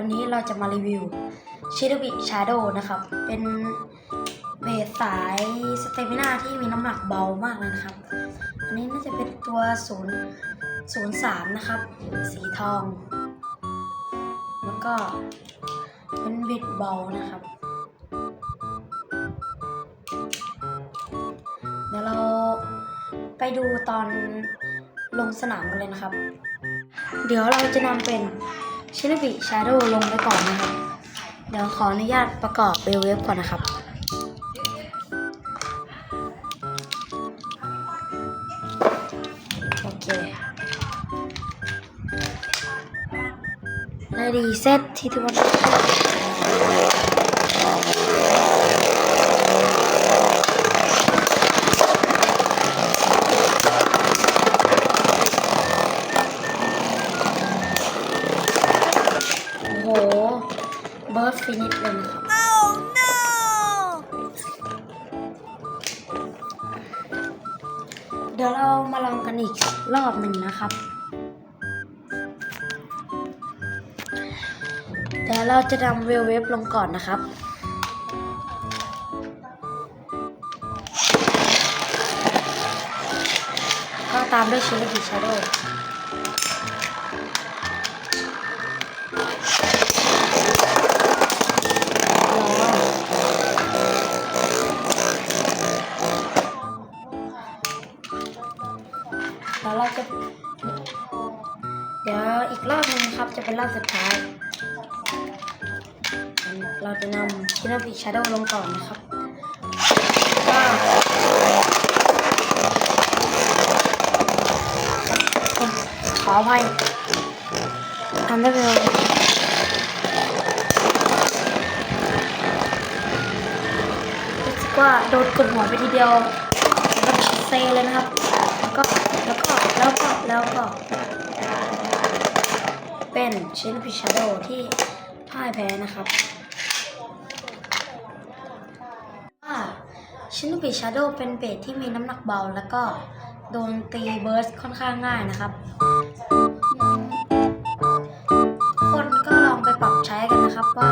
วันนี้เราจะมารีวิวชิดบิชาโดนะครับ เป็นเบสสายสเตมินาที่มีน้ำหนักเบามากเลยนะครับ อันนี้น่าจะเป็นตัว0 0 3 นะครับ สีทอง แล้วก็เป็นบิดเบานะครับ เดี๋ยวเราไปดูตอนลงสนามกันเลยนะครับ เดี๋ยวเราจะนำเป็น ชินบิชาโดลงไปก่อนนะครับ เดี๋ยวขออนุญาตประกอบเบลเวฟก่อนนะครับ โอเค Ready set ที่ทุกคน บิร์ดฟินิชเลยนะครับ Oh no! เดี๋ยวเรามาลองกันอีกรอบหนึ่งนะครับ เดี๋ยวเราจะนำเวลเวฟลงก่อนนะครับก็ตามด้วยชิลลี่ชาโด แล้วเราจะ เดี๋ยวอีกรอบหนึงครับจะเป็นรอบสุดท้าย เราจะนำชินาบิชาโดว์ลงก่อนนะครับก็ขออภัยทำได้เร็วว่าโดนกดหัวไปทีเดียวแล้วก็เซเลยนะครับ แล้วก็แล้วก็แล้วก็แล้วก็ เป็นเชนพิชาโดที่พ่ายแพ้นะครับว่าชินพิชาโดเป็นเบสที่มีน้ำหนักเบา แล้วก็โดนตีเบิร์สค่อนข้างง่ายนะครับ คนก็ลองไปปรับใช้กันนะครับว่า